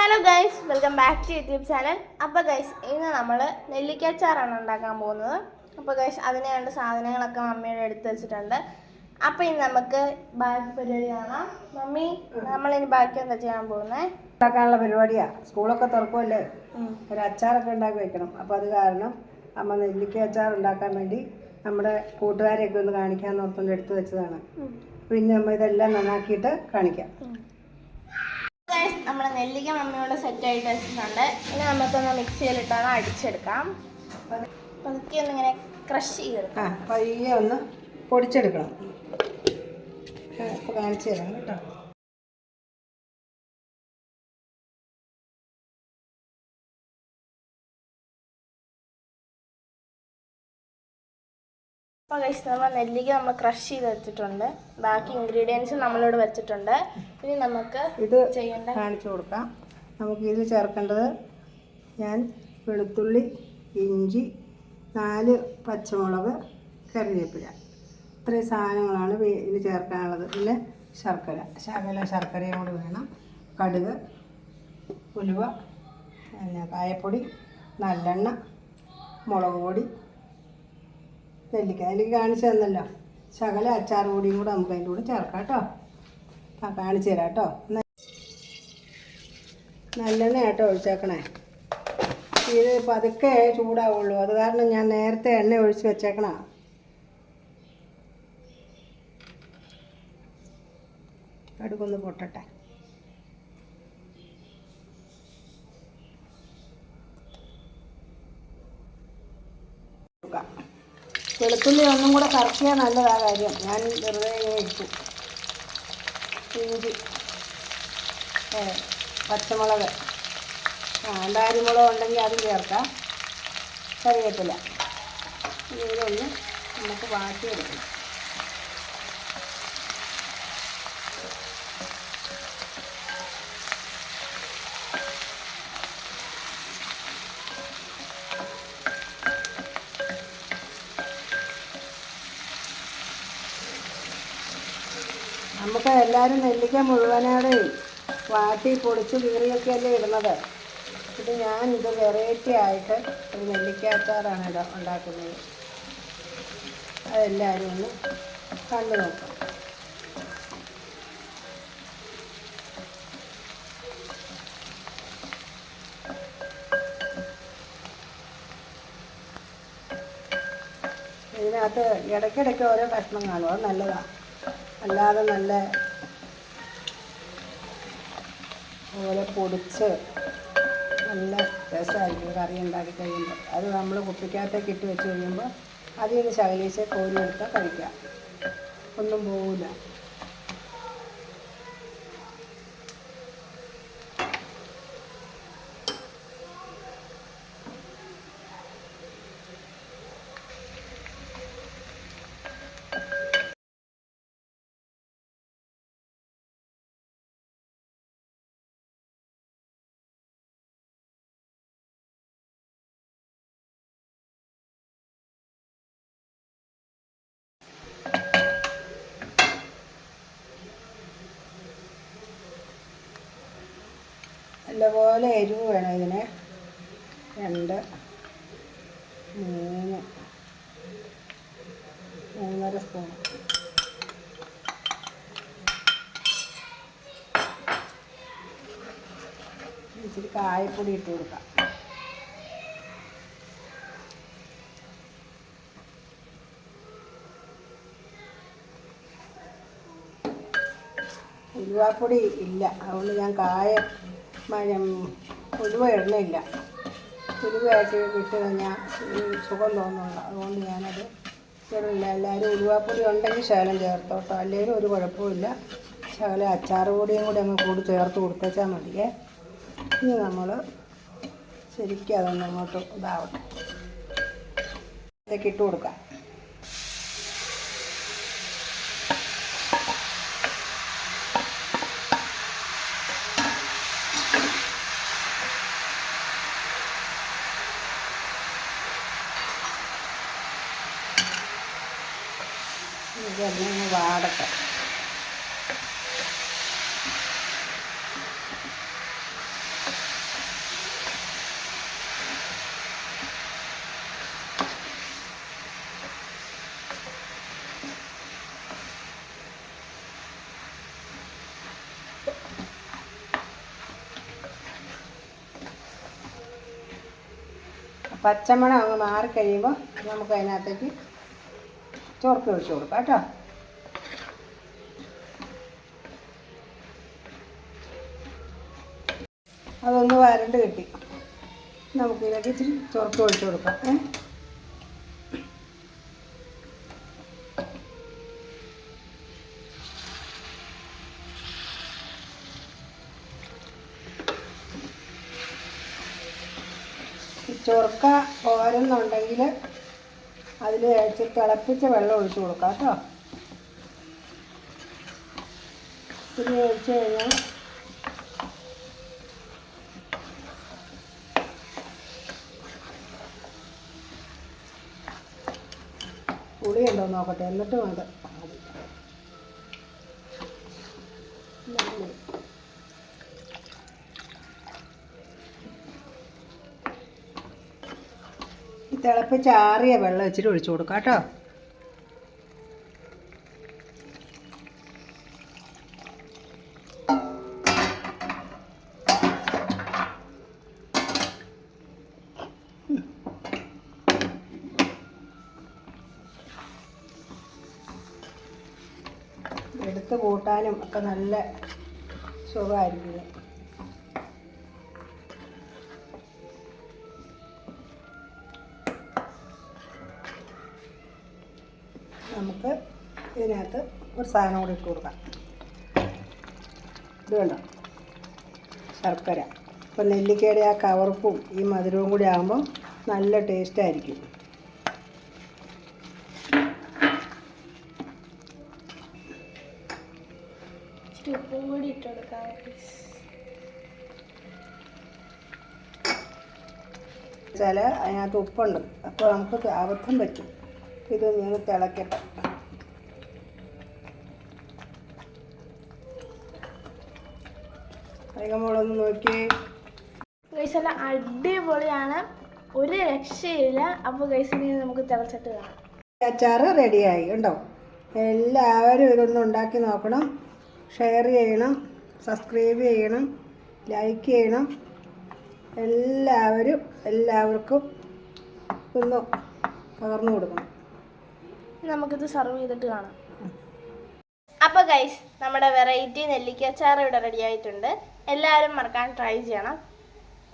Hello guys welcome back to YouTube channel അപ്പോൾ guys ഇന്ന് നമ്മൾ നെല്ലിക്കച്ചാറാണ് ഉണ്ടാക്കാൻ പോകുന്നത്. അപ്പോൾ ഗൈസ് അതിന് വേണ്ട സാധനങ്ങളൊക്കെ മമ്മിയുടെ എടുത്ത് വെച്ചിട്ടുണ്ട്. അപ്പോൾ ഇനി നമുക്ക് ബാക്കി പരിപാടി കാണാം. മമ്മി നമ്മളിനി ബാക്കി എന്താ ചെയ്യാൻ പോകുന്നത് ഉണ്ടാക്കാനുള്ള പരിപാടിയാണ് സ്കൂളൊക്കെ തുറക്കുമല്ലേ ഒരു അച്ചാറൊക്കെ ഉണ്ടാക്കി വെക്കണം. അപ്പോൾ അത് കാരണം അമ്മ നെല്ലിക്ക അച്ചാർ ഉണ്ടാക്കാൻ വേണ്ടി നമ്മുടെ കൂട്ടുകാരെയൊക്കെ ഒന്ന് കാണിക്കാൻ ഓർത്തുകൊണ്ട് എടുത്തു വെച്ചതാണ്. പിന്നെ നമ്മൾ ഇതെല്ലാം നന്നാക്കിയിട്ട് കാണിക്കാം. നമ്മൾ നെല്ലിക്ക മമ്മിയോട് സെറ്റ് ആയിട്ട് വെച്ചിട്ടുണ്ട്. ഇനി നമുക്കൊന്ന് മിക്സിയിലിട്ടാണ് അടിച്ചെടുക്കാം. പതുക്കെ ഒന്നിങ്ങനെ ക്രഷ് ചെയ്തെടുക്കാം. പയ്യെ ഒന്ന് പൊടിച്ചെടുക്കണം. കാണിച്ചു തരാം കേട്ടോ. അപ്പോൾ ഗൈസ് നമ്മൾ നെല്ലിക്ക നമ്മൾ ക്രഷ് ചെയ്ത് വെച്ചിട്ടുണ്ട് ബാക്കി ഇൻഗ്രീഡിയൻസ് നമ്മളിവിടെ വെച്ചിട്ടുണ്ട്. ഇനി നമുക്ക് ഇത് ചെയ്യേണ്ട കാണിച്ചു കൊടുക്കാം. നമുക്ക് ഇതിൽ ചേർക്കേണ്ടത് ഞാൻ വെളുത്തുള്ളി ഇഞ്ചി നാല് പച്ചമുളക് കറിവേപ്പില. ഇത്രയും സാധനങ്ങളാണ് ഇതിൽ ചേർക്കാനുള്ളത്. പിന്നെ ശർക്കര. ശകല ശർക്കരയും കൂടി വേണം. കടുക് ഉലുവ പിന്നെ കായപ്പൊടി നല്ലെണ്ണ മുളക് പൊടി നെല്ലിക്ക നെല്ലിക്ക കാണിച്ചു തന്നല്ലോ. ശകല അച്ചാർ പൊടിയും കൂടെ നമുക്ക് അതിന്റെ കൂടെ ചേർക്കാം കേട്ടോ. ആ കാണിച്ചു തരാം കേട്ടോ. നല്ലെണ്ണ കേട്ടോ ഒഴിച്ചേക്കണേ. ഇത് പതുക്കെ ചൂടാവുള്ളൂ. അത് കാരണം ഞാൻ നേരത്തെ എണ്ണ ഒഴിച്ച് വെച്ചേക്കണ കടുകൊന്ന് പൊട്ടട്ടെ. കൊടുക്കാം. വെളുത്തുള്ളി ഒന്നും കൂടെ കറക്കിയാൽ നല്ലതാ കാര്യം. ഞാൻ വെറുതെ ഇട്ടു. ഇഞ്ചി. പച്ചമുളക്. ആ അണ്ടാരിമുളക് ഉണ്ടെങ്കിൽ അതും ചേർക്കാം. കറിവേപ്പില. ഇതൊന്ന് നമുക്ക് വാട്ടി വാട്ടിയെടുക്കണം. നമുക്ക് എല്ലാവരും നെല്ലിക്ക മുഴുവനോടെ വാട്ടി പൊടിച്ച് കീറിയൊക്കെ അല്ലേ ഇടുന്നത്. ഇത് ഞാൻ ഇത് വെറൈറ്റി ആയിട്ട് ഒരു നെല്ലിക്ക അച്ചാറാണ് ഇട ഉണ്ടാക്കുന്നത്. അതെല്ലാവരും ഒന്ന് കണ്ടു നോക്കാം. ഇതിനകത്ത് ഇടയ്ക്കിടയ്ക്ക് ഓരോ കഷ്ണം കാണും. അത് നല്ലതാണ് അല്ലാതെ നല്ല അതുപോലെ പൊടിച്ച് നല്ല രസമായിരിക്കും കറി ഉണ്ടാക്കി കഴിയുമ്പോൾ അത് നമ്മൾ കുപ്പിക്കകത്തേക്ക് ഇട്ട് വെച്ച് കഴിയുമ്പോൾ അതിൽ ശകലീശ കോരി എടുത്താൽ കഴിക്കാം. ഒന്നും പോവില്ല. നല്ലപോലെ എരിവ് വേണം ഇതിന്. രണ്ട് മൂന്ന് മൂന്നര സ്പൂൺ. ഇച്ചിരി കായപ്പൊടി ഇട്ട് കൊടുക്കാം. ഉലുവാപ്പൊടി ഇല്ല. അതുകൊണ്ട് ഞാൻ കായ ഉലുവ ഇടണില്ല ഉലുവയായിട്ട് ഇട്ട് കഴിഞ്ഞാൽ സുഖം തോന്നുന്നുള്ളു അതുകൊണ്ട് ഞാനത് ഇടണില്ല എല്ലാവരും ഉലുവാപ്പൊടി ഉണ്ടെങ്കിൽ ശകലം ചേർത്തോട്ടോ. അല്ലെങ്കിൽ ഒരു കുഴപ്പമില്ല ശകലം അച്ചാർ പൊടിയും കൂടി അങ്ങ് കൂടി ചേർത്ത് കൊടുത്തേച്ചാൽ മതിയേ ഇനി നമ്മൾ ശരിക്കും അതൊന്ന് അങ്ങോട്ട് ഇതാവട്ടെ. ഇതൊക്കെ ഇട്ട് കൊടുക്കാം. ഇതൊന്ന് വാടട്ടെ. പച്ചമണം അങ്ങ് മാറിക്കഴിയുമ്പോൾ നമുക്ക് അതിനകത്തേക്ക് ചോർക്ക് ഒഴിച്ച് കൊടുക്കാം കേട്ടോ അതൊന്ന് വരണ്ട് കിട്ടി. നമുക്ക് ഇതിലേക്ക് ഇച്ചിരി ചോർക്ക് ഒഴിച്ച് കൊടുക്കാം. ഏ? ഈ ചൊറുക്ക പോരുന്നുണ്ടെങ്കിൽ അതിൽ ഇച്ചിരി തിളപ്പിച്ച വെള്ളം ഒഴിച്ച് കൊടുക്കാം കേട്ടോ. ഇത്തിരി ഒഴിച്ച് കഴിഞ്ഞാൽ പുളിയുണ്ടോ നോക്കട്ടെ. എന്നിട്ട് വേണ്ട. ഈ തിളപ്പിച്ചാറിയ വെള്ളം വെച്ചിട്ട് ഒഴിച്ചു കൊടുക്കാം കേട്ടോ. എടുത്ത് കൂട്ടാനും ഒക്കെ നല്ല സുഖമായിരിക്കും. നമുക്ക് ഇതിനകത്ത് ഒരു സാധനം കൂടി ഇട്ട് കൊടുക്കാം. ഇത് വേണ്ട ശർക്കര. ഇപ്പം നെല്ലിക്കയുടെ ആ കവർപ്പും ഈ മധുരവും കൂടി ആകുമ്പോൾ നല്ല ടേസ്റ്റ് ആയിരിക്കും. ഇച്ചിരി ഉപ്പും കൂടി ഇട്ട് കൊടുക്കാം ചില അതിനകത്ത് ഉപ്പുണ്ട്. അപ്പോൾ നമുക്ക് അബദ്ധം പറ്റും. ഇത് നിങ്ങൾ തിളക്കട്ടെ. അതികമോളൊന്ന് നോക്കി. ഗൈസ് എല്ലാം അടിപൊളിയാണ്. ഒരു രക്ഷയില്ല. അപ്പോൾ നമുക്ക് തിളച്ചിട്ട് കാണാം. അച്ചാറ് റെഡിയായി ഉണ്ടോ എല്ലാവരും ഇതൊന്ന് ഉണ്ടാക്കി നോക്കണം. ഷെയർ ചെയ്യണം സബ്സ്ക്രൈബ് ചെയ്യണം ലൈക്ക് ചെയ്യണം. എല്ലാവരും എല്ലാവർക്കും ഒന്ന് പകർന്നു കൊടുക്കണം. നമുക്കിത് സർവ് ചെയ്തിട്ട് കാണാം. അപ്പോൾ ഗൈസ് നമ്മുടെ വെറൈറ്റി നെല്ലിക്ക അച്ചാർ ഇവിടെ റെഡി ആയിട്ടുണ്ട്. എല്ലാവരും മറക്കാൻ ട്രൈ ചെയ്യണം.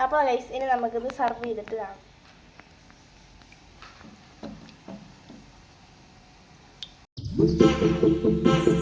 അപ്പോൾ ഗൈസ് ഇനി നമുക്കിത് സർവ് ചെയ്തിട്ട് കാണാം. Thank എല്ലാവരും